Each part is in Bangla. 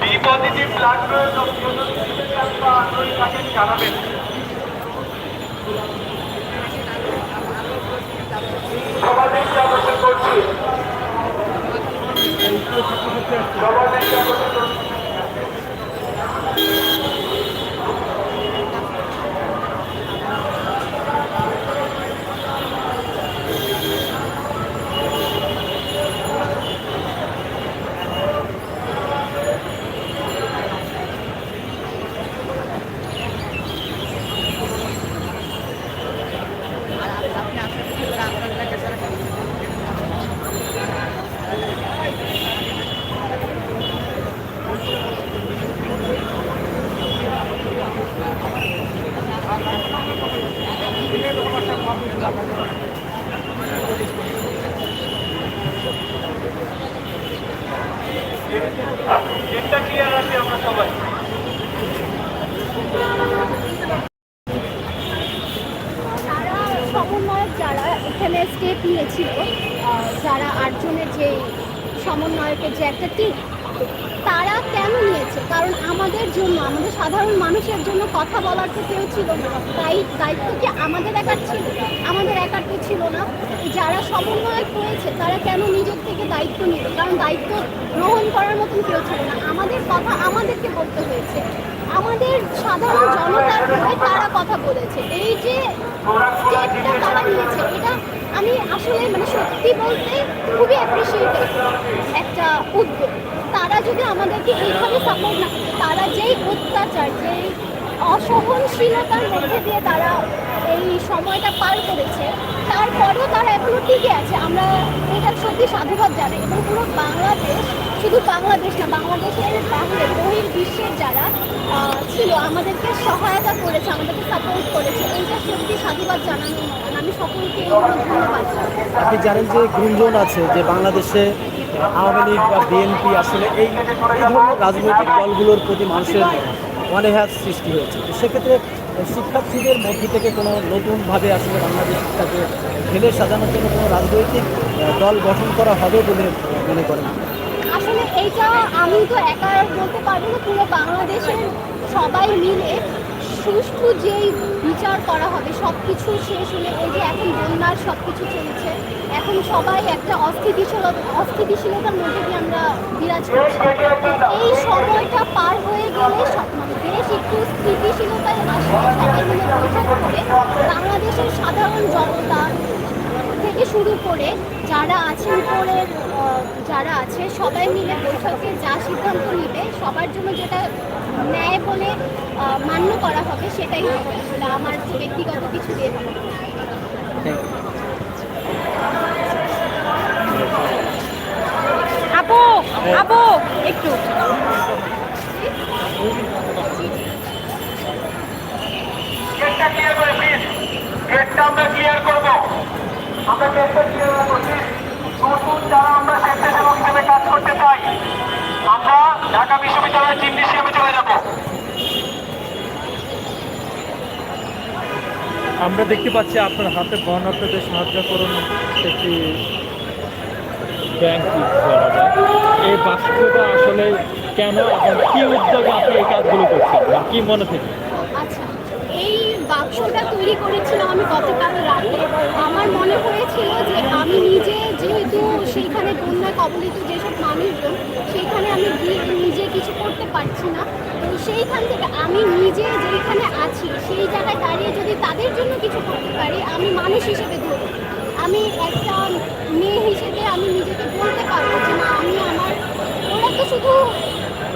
বি পজিটিভ ব্লাড থাকেন জানাবেন। আকর্ষণ করছি। সবাই করছি গেটটা ক্লিয়ার আছে আমরা সবাই তারা সমন্বয়ক যারা এখানে স্টেপ নিয়েছিল আহ, যারা যে সমন্বয়কের যে একটা টিম তারা কেন নিয়েছে? কারণ আমাদের জন্য, আমাদের সাধারণ মানুষের জন্য কথা বলার তো কেউ ছিল না। তাই দায়িত্ব কি আমাদের একার ছিল? আমাদের একার তো ছিল না। যারা সমন্বয়ক হয়েছে, তারা কেন নিজের থেকে দায়িত্ব নিল কারণ দায়িত্ব গ্রহণ করার মতন কেউ ছিল না। আমাদের কথা আমাদেরকে বলতে হয়েছে। আমাদের সাধারণ জনতার হয়ে তারা কথা বলেছে। এই যে স্টেপটা তারা নিয়েছে, এটা আমি আসলে মানে সত্যি বলতে খুবই অ্যাপ্রিসিয়েটেড একটা উদ্যোগ। তারা যদি আমাদেরকে এইভাবে সাপোর্ট না তারা যেই অত্যাচার, যেই অসহনশীলতার মধ্যে দিয়ে তারা এই সময়টা পার করেছে, তারপরেও তারা এখনও টিকে আছে। আমরা এটা সত্যি সাধুবাদ জানাই। এবং পুরো বাংলাদেশ, শুধু বাংলাদেশ না, বাংলাদেশের বাইরে বহির বিশ্বের যারা ছিল, আমাদেরকে সহায়তা করেছে, আমাদেরকে সাপোর্ট করেছে। এইটা সত্যি সাধুবাদ মতন আমি সকলকে ধন্যবাদ আপনি জানেন যে গুঞ্জন আছে যে বাংলাদেশে আওয়ামী লীগ বা বিএনপি আসলে এই ধরনের রাজনৈতিক দলগুলোর প্রতি মানুষের অনীহার সৃষ্টি হয়েছে। সেক্ষেত্রে শিক্ষার্থীদের মধ্য থেকে কোনো নতুনভাবে আসলে বাংলাদেশটাকে ঢেলে সাজানোর জন্য কোনো রাজনৈতিক দল গঠন করা হবে বলে মনে করেন আসলে এইটা আমি তো একা বলতে পারব না, পুরো বাংলাদেশের সবাই মিলে সুষ্ঠু যেই বিচার করা হবে সব কিছু শেষ হলে এই যে এখন বন্যার সব কিছু চলছে, এখন সবাই একটা অস্থিতিশীলতা অস্থিতিশীলতার মধ্যে দিয়ে আমরা বিরাজ করছি। এই সময়টা পার হয়ে গেলে মানে দেশ একটু স্থিতিশীলতায় আসলে সবাই মিলে বৈঠক করে বাংলাদেশের সাধারণ জনতা থেকে শুরু করে যারা আছে উপরের যারা আছে সবাই মিলে বৈঠকে যা সিদ্ধান্ত নিবে সবার জন্য যেটা ন্যায় বলে মান্য করা হবে সেটাই হবে আসলে আমার ব্যক্তিগত কিছু দিয়ে হবে। আপু আপু একটু। গেটটা ক্লিয়ার করে প্লিজ গেটটা আমরা ক্লিয়ার করব আমরা করব নতুন যারা আমরা স্বেচ্ছাসেবক হিসেবে কাজ করতে চাই আমরা ঢাকা বিশ্ববিদ্যালয়ের জিমনেসিয়ামে চলে যাব। আমরা দেখতে পাচ্ছি আপনার হাতে বর্ণার্থদের সাহায্য করুন। একটি ব্যাংক বলা যায়? এই বাস্তবতা আসলে কেন এবং কি উদ্যোগে আপনি এই কাজগুলো করছেন? কি মনে থেকে? আচ্ছা বাক্সটা তৈরি করেছিলাম আমি গতকাল রাতে। আমার মনে হয়েছিল যে আমি নিজে যেহেতু সেইখানে বন্যায় কবলিত যেসব মানুষজন, সেইখানে আমি গিয়ে নিজে কিছু করতে পারছি না। তো সেইখান থেকে আমি নিজে যেখানে আছি, সেই জায়গায় দাঁড়িয়ে যদি তাদের জন্য কিছু করতে পারি, আমি মানুষ হিসেবে ধরি আমি একটা মেয়ে হিসেবে আমি নিজেকে বলতে পারব যে না, আমি আমার ওরা তো শুধু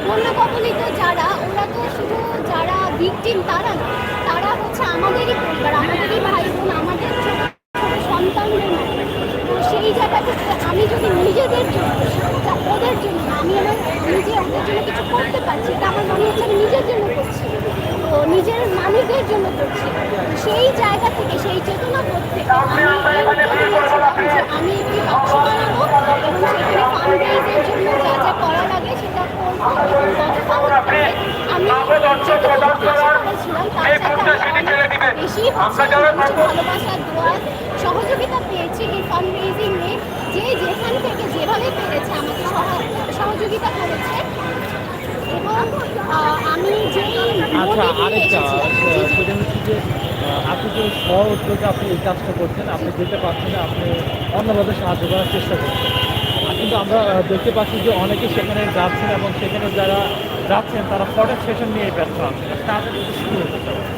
বন্যা কবলিত যারা, ওরা তো শুধু যারা ভিকটিম তারা না, তারা হচ্ছে আমাদেরই পরিবার, আমাদেরই ভাই বোন, আমাদের সন্তানদের তো সেই জায়গা থেকে আমি যদি নিজেদের জন্য, ওদের জন্য আমি আমার নিজে ওদের জন্য কিছু করতে পারছি, এটা আমার মনে হচ্ছে আমি নিজের জন্য করছি তো নিজের মানুষদের জন্য করছি। সেই জায়গা থেকে সেই চেতনা করতে আমি আমি একটি বাক্স বানাবো এবং সেখানে ফান্ড রেইজের জন্য যা যা করা লাগে সেটা করব। এবং আমি যেটুকু তার সাথে বেশি ভালোবাসা দোয়া সহযোগিতা পেয়েছি এই ফান্ড যে যেখান থেকে আরেকটা সেটা হচ্ছে যে আপনি যে স্ব উদ্যোগে আপনি এই কাজটা করছেন আপনি যেতে পারছেন আপনি অন্যভাবে সাহায্য করার চেষ্টা করছেন। কিন্তু আমরা দেখতে পাচ্ছি যে অনেকে সেখানে যাচ্ছেন এবং সেখানে যারা যাচ্ছেন তারা ফটো সেশন নিয়ে ব্যস্ত আছেন। তাদের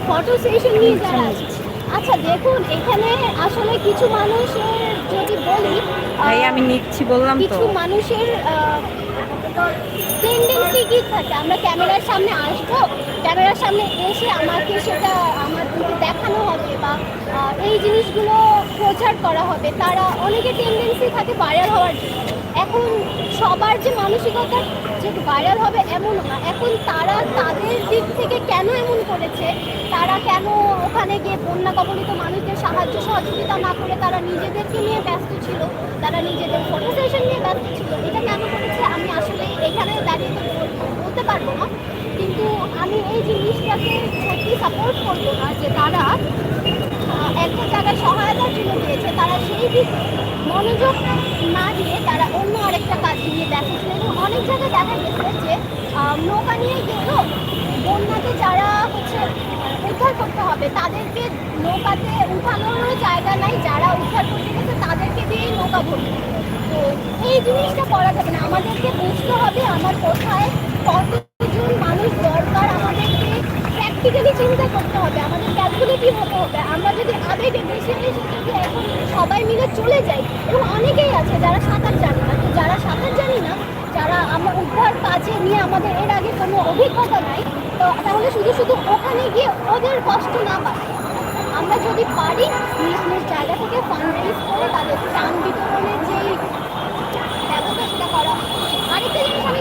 ফটো সেশন নিয়ে যারা আসছে আচ্ছা দেখুন এখানে আসলে কিছু মানুষের যদি বলি আমি নিচ্ছি বললাম কিছু মানুষের টেন্ডেন্সি কি থাকে। আমরা ক্যামেরার সামনে আসব। ক্যামেরার সামনে এসে আমাকে সেটা আমাদেরকে দেখানো হবে বা এই জিনিসগুলো প্রচার করা হবে। তারা অনেকে টেন্ডেন্সি থাকে ভাইরাল হওয়ার জন্য। এখন সবার যে মানসিকতা যে ভাইরাল হবে এমন না। এখন তারা তাদের দিক থেকে কেন এমন করেছে, তারা কেন ওখানে গিয়ে বন্যা কবলিত মানুষদের সাহায্য সহযোগিতা না করে তারা নিজেদেরকে নিয়ে ব্যস্ত ছিল, তারা নিজেদের ফটো সেশন নিয়ে ব্যস্ত ছিল, এটা কেন করেছে আমি আসলে এখানে দাঁড়িয়ে বলতে পারব না। কিন্তু আমি এই জিনিসটাকে সত্যি সাপোর্ট করব না যে তারা একটা জায়গায় সহায়তার জন্য দিয়েছে, তারা সেই দিক মনোযোগ না দিয়ে তারা অন্য আরেকটা কাজ নিয়ে ব্যস্ত ছিল। এবং অনেক জায়গায় দেখা গেছে যে নৌকা নিয়ে গেল বন্যাতে যারা হচ্ছে উদ্ধার করতে হবে, তাদেরকে নৌকাতে উঠানোরও জায়গা নাই, যারা উদ্ধার করতে গেছে তাদেরকে দিয়েই নৌকা ভরবে তো এই জিনিসটা করা যাবে না। আমাদেরকে বুঝতে হবে আমার কোথায় কতজন মানুষ দরকার আমাদেরকে প্র্যাকটিক্যালি চিন্তা করতে হবে, আমাদের ক্যালকুলেটিভ হতে হবে। আমরা যদি বেশি বেশি যদি এখন সবাই মিলে চলে যাই, এবং অনেকেই আছে যারা সাঁতার জানে না তো যারা সাঁতার জানি না যারা আমরা উদ্ধার কাজে নিয়ে আমাদের এর আগে কোনো অভিজ্ঞতা নাই তো তাহলে শুধু শুধু ওখানে গিয়ে ওদের কষ্ট না পায় আমরা যদি পারি, নিজ নিজ জায়গা থেকে ফান্ড করে তাদের ত্রাণ বিতরণের যেই ব্যবস্থা সেটা করা। আরেকটা জিনিস আমি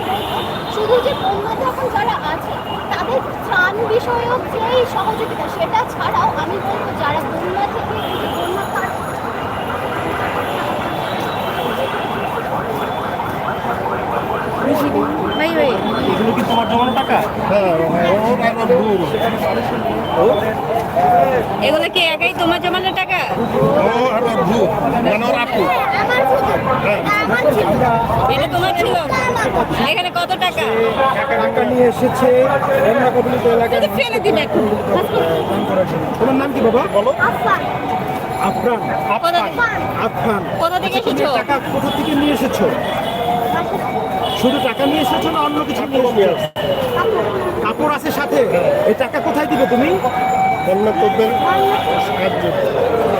শুধু যে বন্যাতে যখন যারা আছে, তাদের ত্রাণ বিষয়ক যেই সহযোগিতা সেটা ছাড়াও আমি বলব, যারা বন্যা থেকে বন্যা কাট ভাই ভাই এগুলো কি তোমার জমানো টাকা এগুলো কি একাই তোমার জমানো টাকা? এটা তোমার ছিল। এখানে কত টাকা? টাকা নিয়ে এসেছে বন্যা কবলিত এলাকায় ফেলে দিন এখন। তোমার নাম কি বাবা? বলো। আফরান। থেকে আফরান। কোথা থেকে আচ্ছা, এসেছ? টাকা কোথা থেকে নিয়ে এসেছ? শুধু টাকা নিয়ে এসেছ না অন্য কিছু নিয়ে কাপড় আছে সাথে? এই টাকা কোথায় দিবে তুমি?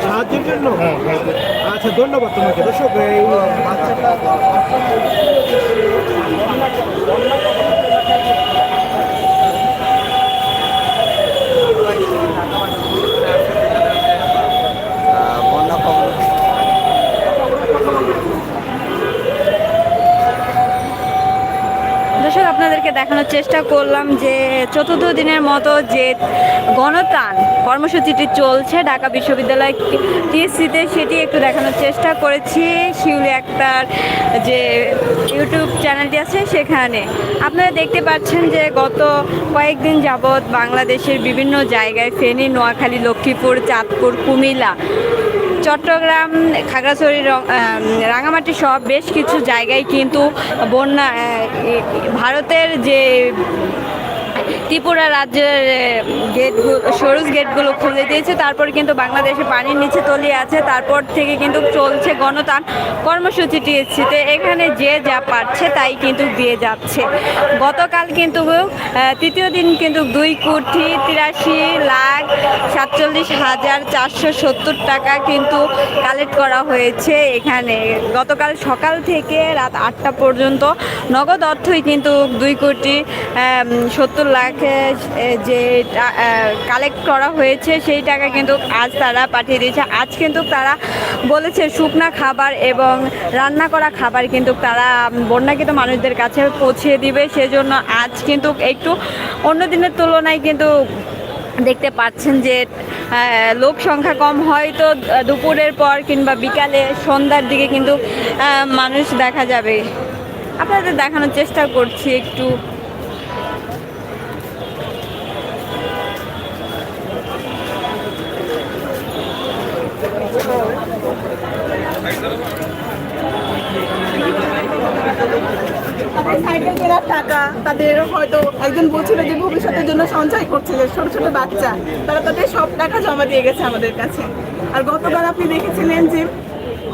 সাহায্যের জন্য। আচ্ছা ধন্যবাদ তোমাকে। দর্শক এই বাচ্চাটা বন্যা কবল দর্শক আপনাদেরকে দেখানোর চেষ্টা করলাম যে চতুর্থ দিনের মতো যে গণত্রাণ কর্মসূচিটি চলছে ঢাকা বিশ্ববিদ্যালয় টিএসসিতে, সেটি একটু দেখানোর চেষ্টা করেছি। শিউলি আক্তার যে ইউটিউব চ্যানেলটি আছে সেখানে। আপনারা দেখতে পাচ্ছেন যে গত কয়েকদিন যাবৎ বাংলাদেশের বিভিন্ন জায়গায় ফেনী, নোয়াখালী, লক্ষ্মীপুর, চাঁদপুর, কুমিল্লা চট্টগ্রাম খাগড়াছড়ি রাঙামাটি সব বেশ কিছু জায়গায় কিন্তু বন্যা ভারতের যে ত্রিপুরা রাজ্যের গেটগুলো সরুজ গেটগুলো খুলে দিয়েছে। তারপর কিন্তু বাংলাদেশে পানির নিচে তলিয়ে আছে। তারপর থেকে কিন্তু চলছে গণতান কর্মসূচি টিএসসিতে এখানে যে যা পারছে তাই কিন্তু দিয়ে যাচ্ছে। গতকাল কিন্তু তৃতীয় দিন কিন্তু দুই কোটি তিরাশি লাখ সাতচল্লিশ হাজার চারশো সত্তর টাকা কিন্তু কালেক্ট করা হয়েছে এখানে। গতকাল সকাল থেকে রাত আটটা পর্যন্ত নগদ অর্থই কিন্তু দুই কোটি সত্তর লাখ যে কালেক্ট করা হয়েছে, সেই টাকা কিন্তু আজ তারা পাঠিয়ে দিয়েছে। আজ কিন্তু তারা বলেছে শুকনা খাবার এবং রান্না করা খাবার কিন্তু তারা বন্যাকৃত মানুষদের কাছে পৌঁছে দিবে। সেজন্য আজ কিন্তু একটু অন্য দিনের তুলনায় কিন্তু দেখতে পাচ্ছেন যে লোক সংখ্যা কম। হয়তো দুপুরের পর কিংবা বিকালে সন্ধ্যার দিকে কিন্তু মানুষ দেখা যাবে। আপনাদের দেখানোর চেষ্টা করছি একটু। সাইকেল কেনার টাকা, তাদের হয়তো একজন বলছিল যে ভবিষ্যতের জন্য সঞ্চয় করছে ছোট ছোট বাচ্চা। তারা তাদের সব টাকা জমা দিয়ে গেছে আমাদের কাছে। আর গতবার আপনি দেখেছিলেন যে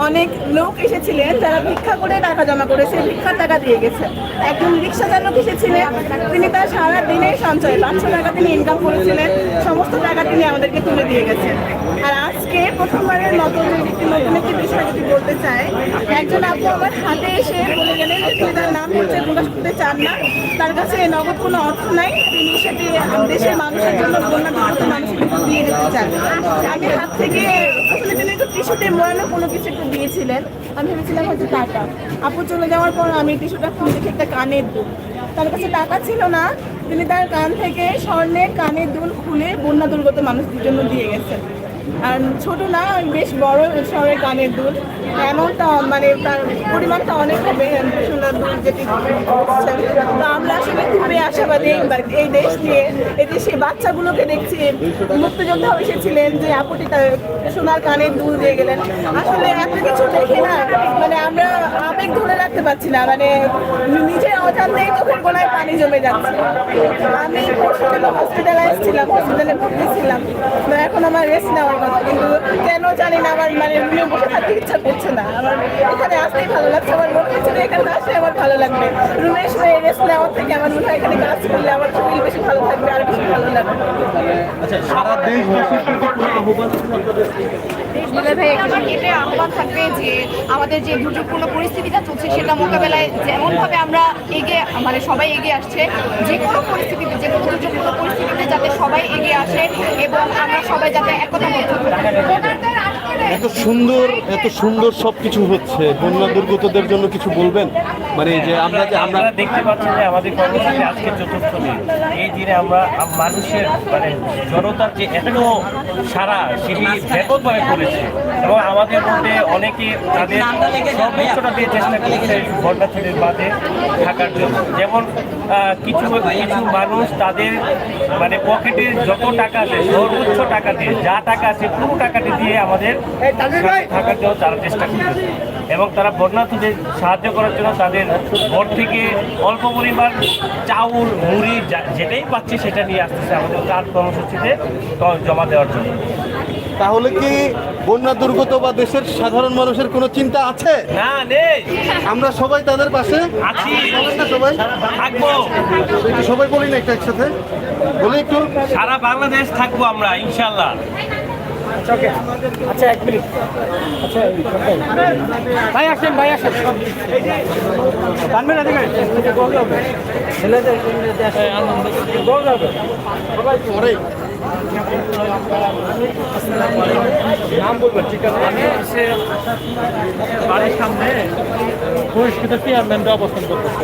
অনেক লোক এসেছিলেন যারা ভিক্ষা করে টাকা জমা করে সেই ভিক্ষার টাকা দিয়ে গেছে। একজন রিক্সা চালক এসেছিলেন তিনি তার সারা দিনের সঞ্চয়, পাঁচশো টাকা তিনি ইনকাম করেছিলেন, সমস্ত টাকা তিনি আমাদেরকে তুলে দিয়ে গেছেন আর আজকে প্রথমবারের মতো একটি নতুন একটি বিষয় যদি বলতে চাই, একজন আপু আমার হাতে এসে বলে গেলেন যে তিনি তার নাম হচ্ছে প্রকাশ করতে চান না। তার কাছে নগদ কোনো অর্থ নাই। তিনি সেটি দেশের মানুষের জন্য বন্যা একটু দিয়ে দিতে চান আমি হাত থেকে একটু টিস্যুতে মোড়ানো কোনো কিছু একটু দিয়েছিলেন। আমি ভেবেছিলাম হয়তো টাকা। আপু চলে যাওয়ার পর আমি টিস্যুটা খুলে দেখি একটা কানের দুল। তার কাছে টাকা ছিল না, তিনি তার কান থেকে স্বর্ণের কানের দুল খুলে বন্যা দুর্গত মানুষদের জন্য দিয়ে গেছেন। ছোট না বেশ বড় শহরের কানের দুল। অ্যামাউন্টটা মানে তার পরিমাণটা অনেক হবে সোনার দুল যেটি তো আমরা আসলে খুবই আশাবাদী এই দেশ নিয়ে। এই দেশে বাচ্চাগুলোকে দেখছি, মুক্তিযোদ্ধা এসেছিলেন যে আপুটি সোনার কানের দুল দিয়ে গেলেন। আসলে এত কিছু দেখে না মানে আমরা আবেগ ধরে রাখতে পারছি না মানে নিজের অজান্তেই চোখের গোলায় পানি জমে যাচ্ছে। আমি হসপিটালে হসপিটালাইজ ছিলাম হসপিটালে ভর্তি ছিলাম। এখন আমার রেস্ট নেওয়ার কথা কিন্তু কেন জানি না আমার মানে রুমে বসে থাকতে ইচ্ছা করছে না। আমার এখানে আসতেই ভালো লাগছে আমার মনে হচ্ছে যে এখানে আসলে আমার ভালো লাগবে। রুমে এসে রেস্ট নেওয়ার থেকে আমার মনে হয় এখানে কাজ করলে আমার শরীর বেশি ভালো থাকবে আর বেশি ভালো লাগবে। আচ্ছা সারা? আমার আহ্বান থাকবে যে আমাদের যে দুর্যোগপূর্ণ পরিস্থিতিটা চলছে সেটা মোকাবেলায় যেমনভাবে আমরা এগিয়ে মানে সবাই এগিয়ে আসছে যে কোনো পরিস্থিতিতে যে কোনো দুর্যোগপূর্ণ পরিস্থিতিতে যাতে সবাই এগিয়ে আসে এবং আমরা সবাই যাতে একতাবদ্ধ ¡Vamos! এত সুন্দর এত সুন্দর সব কিছু হচ্ছে। বন্যা দুর্গতদের জন্য কিছু বলবেন? মানে যে আমরা যে আমরা দেখতে পাচ্ছেন যে আমাদের কর্মসূচি আজকে চতুর্থ দিন। এই দিনে আমরা মানুষের মানে জনতার যে এত সারা সেটি ব্যাপকভাবে করেছে। এবং আমাদের মধ্যে অনেকে তাদের সর্বোচ্চটা দিয়ে চেষ্টা করছে বন্যাথলীর বাদে থাকার জন্য। যেমন কিছু কিছু মানুষ তাদের মানে পকেটে যত টাকা আছে, সর্বোচ্চ টাকা দিয়ে, যা টাকা আছে পুরো টাকাটি দিয়ে আমাদের থাকার জন্য তারা চেষ্টা করতেছে। এবং তারা বন্যার্থীদের সাহায্য করার জন্য তাদের ঘর থেকে অল্প পরিমাণ চাউল মুড়ি যা- যেটাই পাচ্ছে সেটা নিয়ে আসতেছে আমাদের কাজ কর্মসূচিতে জমা দেওয়ার জন্য। তাহলে কি বন্যা দুর্গত বা দেশের সাধারণ মানুষের কোনো চিন্তা আছে? না নেই। আমরা সবাই তাদের পাশে? আছি। সবাই? থাকব। সবাই বলি না একটা একসাথে? বলি একটু। সারা বাংলাদেশ থাকব আমরা ইনশাল্লাহ। আচ্ছা এক মিনিট। আচ্ছা ভাই আসেন ভাই আসেন। টানবেন না দেখেন ছেলেদের আনন্দ। পরে নাম বলবেন ঠিক আছে? আমি হচ্ছে বাড়ির সামনে পরিষ্কৃত চেয়ারম্যানরা অবস্থান করতেছে।